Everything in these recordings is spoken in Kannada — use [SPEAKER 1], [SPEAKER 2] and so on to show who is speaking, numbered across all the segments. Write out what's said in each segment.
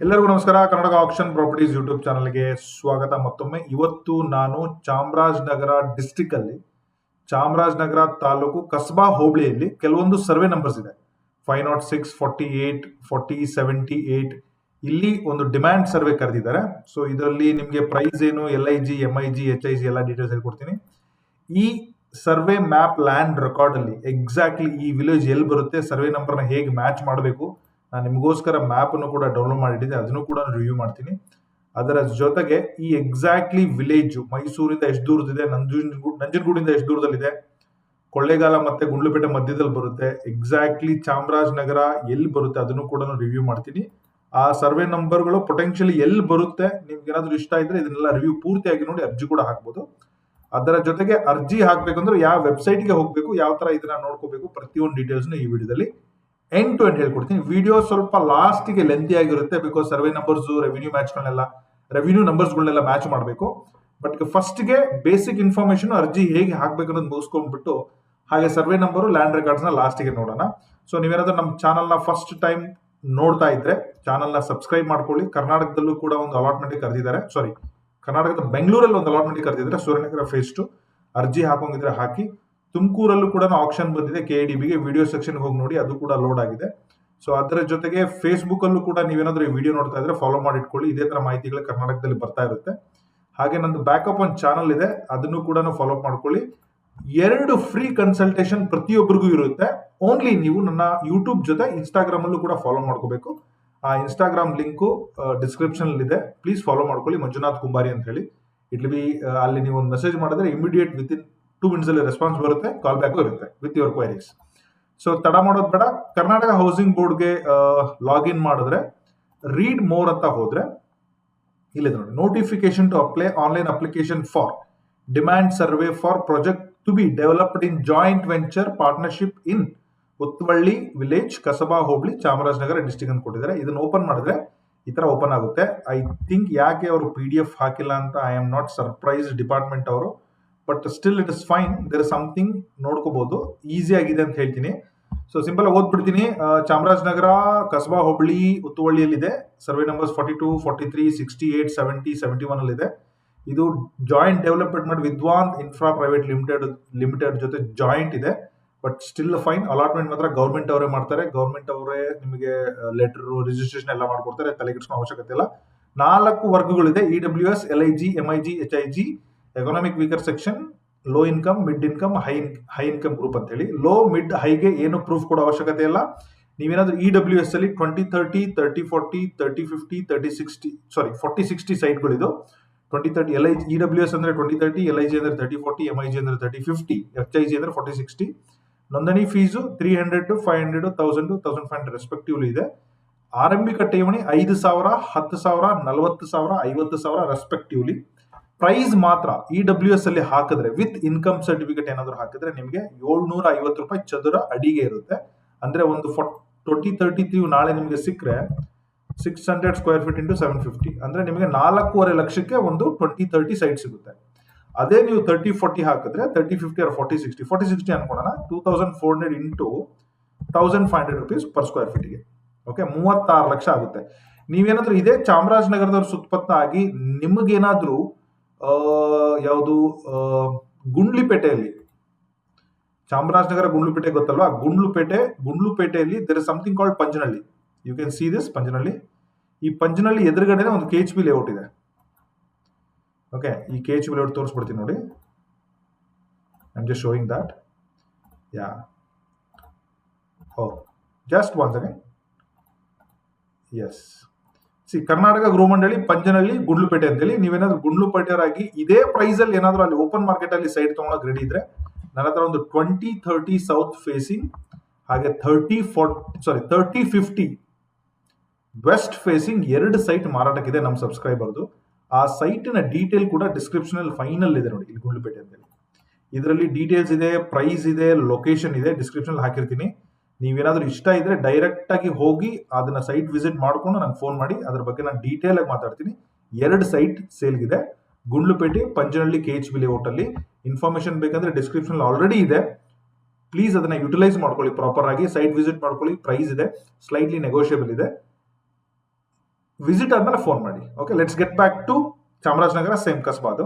[SPEAKER 1] ಎಲ್ಲರಿಗೂ ನಮಸ್ಕಾರ. ಕರ್ನಾಟಕ ಆಕ್ಷನ್ ಪ್ರಾಪರ್ಟೀಸ್ ಯೂಟ್ಯೂಬ್ ಚಾನಲ್ಗೆ ಸ್ವಾಗತ. ಮತ್ತೊಮ್ಮೆ ಇವತ್ತು ನಾನು ಚಾಮರಾಜನಗರ ಡಿಸ್ಟಿಕ್ ಅಲ್ಲಿ, ಚಾಮರಾಜನಗರ ತಾಲೂಕು ಕಸ್ಬಾ ಹೋಬಳಿಯಲ್ಲಿ ಕೆಲವೊಂದು ಸರ್ವೆ ನಂಬರ್ಸ್ ಇದೆ. Five nought six forty eight forty seventy eight ಇಲ್ಲಿ ಒಂದು ಡಿಮ್ಯಾಂಡ್ ಸರ್ವೆ ಕರೆದಿದ್ದಾರೆ. ಸೊ ಇದರಲ್ಲಿ ನಿಮಗೆ ಪ್ರೈಸ್ ಏನು L I G M I G H I G ಎಲ್ಲ ಡೀಟೇಲ್ಸ್ ಹೇಳ್ಕೊಡ್ತೀನಿ ಈ ಸರ್ವೆ ಮ್ಯಾಪ್ ಲ್ಯಾಂಡ್ ರೆಕಾರ್ಡ್ ಅಲ್ಲಿ ಎಕ್ಸಾಕ್ಟ್ಲಿ ಈ ವಿಲೇಜ್ ಎಲ್ಲಿ ಬರುತ್ತೆ ಸರ್ವೆ ನಂಬರ್ನ ಹೇಗೆ ಮ್ಯಾಚ್ ಮಾಡಬೇಕು ನಾನು ನಿಮಗೋಸ್ಕರ ಮ್ಯಾಪ್ ಅನ್ನು ಕೂಡ ಡೌನ್ಲೋಡ್ ಮಾಡಿಟ್ಟಿದ್ದೆ, ಅದನ್ನು ಕೂಡ ರಿವ್ಯೂ ಮಾಡ್ತೀನಿ. ಅದರ ಜೊತೆಗೆ ಈ ಎಕ್ಸಾಕ್ಟ್ಲಿ ವಿಲೇಜ್ ಮೈಸೂರಿಂದ ಎಷ್ಟು ದೂರದಿದೆ ನಂಜನಗೂಡ್, ನಂಜನಗೂಡಿಂದ ಎಷ್ಟು ದೂರದಲ್ಲಿದೆ, ಕೊಳ್ಳೇಗಾಲ ಮತ್ತೆ ಗುಂಡ್ಲುಪೇಟೆ ಮಧ್ಯದಲ್ಲಿ ಬರುತ್ತೆ ಎಕ್ಸಾಕ್ಟ್ಲಿ ಚಾಮರಾಜನಗರ ಎಲ್ಲಿ ಬರುತ್ತೆ ಅದನ್ನು ಕೂಡ ರಿವ್ಯೂ ಮಾಡ್ತೀನಿ. ಆ ಸರ್ವೆ ನಂಬರ್ಗಳು ಪೊಟೆನ್ಷಿಯಲಿ ಎಲ್ಲಿ ಬರುತ್ತೆ ನಿಮ್ಗೆ ಏನಾದ್ರು ಇಷ್ಟ ಇದ್ರೆ ಇದನ್ನೆಲ್ಲ ರಿವ್ಯೂ ಪೂರ್ತಿಯಾಗಿ ನೋಡಿ ಅರ್ಜಿ ಕೂಡ ಹಾಕ್ಬೋದು. ಅದರ ಜೊತೆಗೆ ಅರ್ಜಿ ಹಾಕ್ಬೇಕಂದ್ರೆ ಯಾವ ವೆಬ್ಸೈಟ್ಗೆ ಹೋಗಬೇಕು, ಯಾವ ತರ ಇದನ್ನ ನೋಡ್ಕೋಬೇಕು ಪ್ರತಿಯೊಂದು ಡೀಟೇಲ್ಸ್ನು ಈ ವಿಡಿಯೋದಲ್ಲಿ ಎಂಡ್ ಟು ಎಂಡ್ ಹೇಳ್ಕೊಡ್ತೀನಿ. ವಿಡಿಯೋ ಸ್ವಲ್ಪ ಲಾಸ್ಟಿಗೆ ಲೆಂತಿ ಆಗಿರುತ್ತೆ ಬಿಕಾಸ್ ಸರ್ವೆ ನಂಬರ್ಸ್ ರೆವಿನ್ಯೂ ಮ್ಯಾಚ್ಗಳನ್ನೆಲ್ಲ ರೆವಿನ್ಯೂ ನಂಬರ್ಸ್ಗಳನ್ನೆಲ್ಲ ಮ್ಯಾಚ್ ಮಾಡಬೇಕು. ಬಟ್ ಫಸ್ಟ್ಗೆ ಬೇಸಿಕ್ ಇನ್ಫಾರ್ಮೇಶನ್ ಅರ್ಜಿ ಹೇಗೆ ಹಾಕ್ಬೇಕು ಅನ್ನೋದು ಮುಗಿಸ್ಕೊಂಡ್ಬಿಟ್ಟು, ಹಾಗೆ ಸರ್ವೆ ನಂಬರು ಲ್ಯಾಂಡ್ ರೆಕಾರ್ಡ್ಸ್ನ ಲಾಸ್ಟಿಗೆ ನೋಡೋಣ. ಸೊ ನೀವೇನಾದರೂ ನಮ್ಮ ಚಾನಲ್ನ ಫಸ್ಟ್ ಟೈಮ್ ನೋಡ್ತಾ ಇದ್ರೆ ಚಾನಲ್ನ ಸಬ್ಸ್ಕ್ರೈಬ್ ಮಾಡ್ಕೊಳ್ಳಿ. ಕರ್ನಾಟಕದಲ್ಲೂ ಕೂಡ ಒಂದು ಅಲಾಟ್ಮೆಂಟ್ ಕರೆದಿದ್ದಾರೆ. ಸಾರಿ ಕರ್ನಾಟಕದ ಬೆಂಗಳೂರಲ್ಲಿ ಒಂದು ಅಲಾಟ್ಮೆಂಟ್ ಕರೆದಿದ್ದಾರೆ. ಸೂರ್ಯನಗರ ಫೇಸ್ ಟು ಅರ್ಜಿ ಹಾಕೋಂಗಿದ್ರೆ ಹಾಕಿ. ತುಮಕೂರಲ್ಲೂ ಕೂಡ ಆಪ್ಷನ್ ಬಂದಿದೆ ಕೆ ಡಿ ಬಿಗೆ ವಿಡಿಯೋ ಸೆಕ್ಷನ್ ಹೋಗಿ ನೋಡಿ, ಅದು ಕೂಡ ಲೋಡ್ ಆಗಿದೆ. ಸೊ ಅದರ ಜೊತೆಗೆ ಫೇಸ್ಬುಕ್ ಅಲ್ಲೂ ಕೂಡ ನೀವೇನಾದ್ರೂ ಈ ವಿಡಿಯೋ ನೋಡ್ತಾ ಇದ್ರೆ ಫಾಲೋ ಮಾಡಿ ಇಟ್ಕೊಳ್ಳಿ ಇದೇ ತರ ಮಾಹಿತಿಗಳು ಕರ್ನಾಟಕದಲ್ಲಿ ಬರ್ತಾ ಇರುತ್ತೆ. ಹಾಗೆ ನಂದು ಬ್ಯಾಕಪ್ ಒಂದು ಚಾನಲ್ ಇದೆ, ಅದನ್ನು ಕೂಡ ಫಾಲೋ ಮಾಡ್ಕೊಳ್ಳಿ. ಎರಡು ಫ್ರೀ ಕನ್ಸಲ್ಟೇಷನ್ ಪ್ರತಿಯೊಬ್ಬರಿಗೂ ಇರುತ್ತೆ. ಓನ್ಲಿ ನೀವು ನನ್ನ ಯೂಟ್ಯೂಬ್ ಜೊತೆ ಇನ್ಸ್ಟಾಗ್ರಾಮ್ ಅಲ್ಲೂ ಕೂಡ ಫಾಲೋ ಮಾಡ್ಕೋಬೇಕು. ಆ ಇನ್ಸ್ಟಾಗ್ರಾಮ್ ಲಿಂಕು ಡಿಸ್ಕ್ರಿಪ್ಷನ್ ಇದೆ. ಪ್ಲೀಸ್ ಫಾಲೋ ಮಾಡ್ಕೊಳ್ಳಿ. ಮಂಜುನಾಥ್ ಕುಂಬಾರಿ ಅಂತ ಹೇಳಿ. ಇಟ್ ಬಿ ಅಲ್ಲಿ ನೀವು ಒಂದು ಮೆಸೇಜ್ ಮಾಡಿದ್ರೆ ಇಮಿಡಿಯೇಟ್ ವಿತ್ ಟೂ ಮಿನಿಟ್ಸ್ ಅಲ್ಲಿ ರೆಸ್ಪಾನ್ಸ್ ಬರುತ್ತೆ ಕಾಲ್ ಬ್ಯಾಕ್ ಇರುತ್ತೆ ವಿತ್ ಯುವರ್ ಕ್ವೈರೀಸ್ ಸೊ ತಡ ಮಾಡೋದು ಬೇಡ. ಕರ್ನಾಟಕ ಹೌಸಿಂಗ್ ಬೋರ್ಡ್ಗೆ ಲಾಗಿನ್ ಮಾಡಿದ್ರೆ ರೀಡ್ ಮೋರ್ ಅಂತ ಹೋದ್ರೆ ಇಲ್ಲಿದೆ ನೋಡಿ notification to apply online application for demand survey for project to be developed in joint venture partnership in Uthvalli village Kasaba Hobli Chamarajanagar district ಅಂತ ಕೊಟ್ಟಿದ್ದಾರೆ. ಇದನ್ನ ಓಪನ್ ಮಾಡಿದ್ರೆ ಈ ತರ ಓಪನ್ ಆಗುತ್ತೆ. ಐ ಥಿಂಕ್ ಯಾಕೆ ಅವರು ಪಿ ಡಿ ಎಫ್ ಹಾಕಿಲ್ಲ ಅಂತ I am not surprise department ಅವರು but still it is fine there is something ನೋಡ್ಕೋಬಹುದು easy ಆಗಿದೆ ಅಂತ ಹೇಳ್ತೀನಿ. ಸೊ ಸಿಂಪಲ್ ಆಗಿ ಓದ್ಬಿಡ್ತೀನಿ. Chamarajanagar, Kasaba, Hubli, ಉತ್ತುವಳ್ಳಿಯಲ್ಲಿದೆ. Survey numbers forty two forty three sixty eight seventy seventy one ಅಲ್ಲಿ ಇದೆ ಜಾಯಿಂಟ್ ಡೆವಲಪ್ಮೆಂಟ್ ಮಾಡಿ Vidwan infra private limited limited ಜೊತೆ ಜಾಯಿಂಟ್ ಇದೆ. ಬಟ್ ಸ್ಟಿಲ್ ಫೈನ್ ಅಲಾಟ್ಮೆಂಟ್ ಮಾತ್ರ ಗೌರ್ಮೆಂಟ್ ಅವರೇ ಮಾಡ್ತಾರೆ. ಗೌರ್ಮೆಂಟ್ ಅವರೇ ನಿಮಗೆ ಲೆಟರ್ ರಿಜಿಸ್ಟ್ರೇಷನ್ ಎಲ್ಲ ಮಾಡ್ಕೊಡ್ತಾರೆ. ತಲೆ ಅವಶ್ಯಕತೆ ಇಲ್ಲ. ನಾಲ್ಕು ವರ್ಗಗಳಿದೆ. E W S L I G M I G H I G economic weaker section low income mid income high high income group ಅಂತ ಹೇಳಿ ಲೋ ಮಿಡ್ ಹೈಗೆ ಏನು ಪ್ರೂಫ್ ಕೊಡೋ ಅವಶ್ಯಕತೆ ಇಲ್ಲ. ನೀವೇನಾದರೂ ಇ ಡಬ್ಲ್ಯೂ ಎಸ್ ಅಲ್ಲಿ twenty thirty thirty forty thirty fifty thirty sixty sorry forty sixty ಸೈಟ್ಗಳಿದು twenty thirty L I E W S ಅಂದ್ರೆ twenty thirty L I G ಅಂದ್ರೆ thirty forty M I G ಅಂದ್ರೆ thirty fifty H I G ಅಂದ್ರೆ ಫೋರ್ಟಿ ಸಿಕ್ಸ್ಟಿ ನೋಂದಣಿ fees three hundred two five hundred thousand thousand five hundred respectively ಇದೆ. ಆರಂಭಿಕ ಠೇವಣಿ ಐದು ಸಾವಿರ, ಹತ್ತು ಸಾವಿರ, ನಲವತ್ತು ಸಾವಿರ, ಐವತ್ತು ಸಾವಿರ ರೆಸ್ಪೆಕ್ಟಿವ್ಲಿ ಪ್ರೈಸ್ ಮಾತ್ರ ಇ ಡಬ್ಲ್ಯೂ ಎಸ್ ಅಲ್ಲಿ ಹಾಕಿದ್ರೆ ವಿತ್ ಇನ್ಕಮ್ ಸರ್ಟಿಫಿಕೇಟ್ ಏನಾದರೂ ಹಾಕಿದ್ರೆ ನಿಮಗೆ ಏಳ್ನೂರ ಐವತ್ತು ರೂಪಾಯಿ ಚದುರ ಅಡಿಗೆ ಇರುತ್ತೆ. ಅಂದ್ರೆ ಒಂದು ಟ್ವೆಂಟಿ ತರ್ಟಿ ತ್ರೀ ನಾಳೆ ನಿಮಗೆ ಸಿಕ್ಕರೆ six hundred square feet into seven fifty ಅಂದ್ರೆ ನಿಮಗೆ ನಾಲ್ಕೂವರೆ ಲಕ್ಷಕ್ಕೆ ಒಂದು ಟ್ವೆಂಟಿ ತರ್ಟಿ ಸೈಟ್ ಸಿಗುತ್ತೆ. ಅದೇ ನೀವು ತರ್ಟಿ ಫೋರ್ಟಿ ಹಾಕಿದ್ರೆ thirty fifty or forty sixty forty sixty ಅನ್ಕೊಳ್ಳೋಣ. Two thousand four hundred into thousand five hundred rupees per square ಫೀಟಿಗೆ okay ಮೂವತ್ತಾರು ಲಕ್ಷ ಆಗುತ್ತೆ. ನೀವೇನಾದ್ರೂ ಇದೇ ಚಾಮರಾಜನಗರದವ್ರ ಸುತ್ತಮುತ್ತ ಆಗಿ ನಿಮಗೇನಾದ್ರೂ ಯಾವುದು ಗುಂಡ್ಲಿಪೇಟೆಯಲ್ಲಿ. ಚಾಮರಾಜನಗರ ಗುಂಡ್ಲುಪೇಟೆ ಗೊತ್ತಲ್ವಾ? Gundlupet, ಗುಂಡ್ಲುಪೇಟೆಯಲ್ಲಿ there is something called Panjanahalli you can see this Panjanahalli ಈ ಪಂಜನಹಳ್ಳಿ ಎದುರುಗಡೆನೆ ಒಂದು ಕೆ ಎಚ್ ಬಿ ಲೇಔಟ್ ಇದೆ. ಓಕೆ ಈ ಕೆ ಎಚ್ ಬಿ ಲೇಔಟ್ ತೋರಿಸ್ಬಿಡ್ತೀನಿ ನೋಡಿ. I am just showing that yeah oh just one second yes see, Karnataka ಗೃಹಮಂಡಳಿ Panjanahalli Gundlupet ಅಂತೇಳಿ ನೀವೇನಾದ್ರೂ ಗುಂಡ್ಲುಪೇಟೆಯವರಾಗಿ ಇದೇ ಪ್ರೈಸ್ ಅಲ್ಲಿ ಏನಾದ್ರೂ ಅಲ್ಲಿ ಓಪನ್ ಮಾರ್ಕೆಟ್ ಅಲ್ಲಿ ಸೈಟ್ ತಗೊಳಕ್ ರೆಡಿ ಇದ್ರೆ ನನ್ನ ಹತ್ರ ಒಂದು ಟ್ವೆಂಟಿ ಥರ್ಟಿ ಸೌತ್ ಫೇಸಿಂಗ್ ಹಾಗೆ thirty four sorry thirty fifty west facing ಎರಡು ಸೈಟ್ ಮಾರಾಟಕ್ಕಿದೆ ನಮ್ಮ ಸಬ್ಸ್ಕ್ರೈಬರ್ದು ಆ ಸೈಟಿನ ಡೀಟೇಲ್ ಕೂಡ ಡಿಸ್ಕ್ರಿಪ್ಷನ್ ಅಲ್ಲಿ ಫೈನಲ್ ಇದೆ ನೋಡಿ, ಇಲ್ಲಿ ಗುಂಡ್ಲುಪೇಟೆ ಅಂತೇಳಿ. ಇದರಲ್ಲಿ ಡೀಟೇಲ್ಸ್ ಇದೆ ಪ್ರೈಸ್ ಇದೆ ಲೊಕೇಶನ್ ಇದೆ ಡಿಸ್ಕ್ರಿಪ್ಷನ್ ಹಾಕಿರ್ತೀನಿ. ನೀವೇನಾದ್ರೂ ಇಷ್ಟ ಇದ್ರೆ ಡೈರೆಕ್ಟ್ ಆಗಿ ಹೋಗಿ ಅದನ್ನ ಸೈಟ್ ವಿಸಿಟ್ ಮಾಡ್ಕೊಂಡು ನಂಗೆ ಫೋನ್ ಮಾಡಿ, ಅದ್ರ ಬಗ್ಗೆ ನಾನು ಡೀಟೇಲ್ ಆಗಿ ಮಾತಾಡ್ತೀನಿ. ಎರಡು site ಸೇಲ್ಗಿದೆ Gundlupet, Panjanahalli K H B layout ಅಲ್ಲಿ ಇನ್ಫಾರ್ಮೇಶನ್ ಬೇಕಂದ್ರೆ ಡಿಸ್ಕ್ರಿಪ್ಷನ್ ಆಲ್ರೆಡಿ ಇದೆ. ಪ್ಲೀಸ್ ಅದನ್ನ ಯುಟಿಲೈಸ್ ಮಾಡ್ಕೊಳ್ಳಿ ಪ್ರಾಪರ್ ಆಗಿ ಸೈಟ್ ವಿಸಿಟ್ ಮಾಡ್ಕೊಳ್ಳಿ ಪ್ರೈಸ್ ಇದೆ ಸ್ಲೈಟ್ಲಿ ನೆಗೋಷಿಯಬಲ್ ಇದೆ. ವಿಸಿಟ್ ಆದ್ಮೇಲೆ ಫೋನ್ ಮಾಡಿ. Okay let's get back to Chamarajanagar same ಕಸ್ಬಾದು.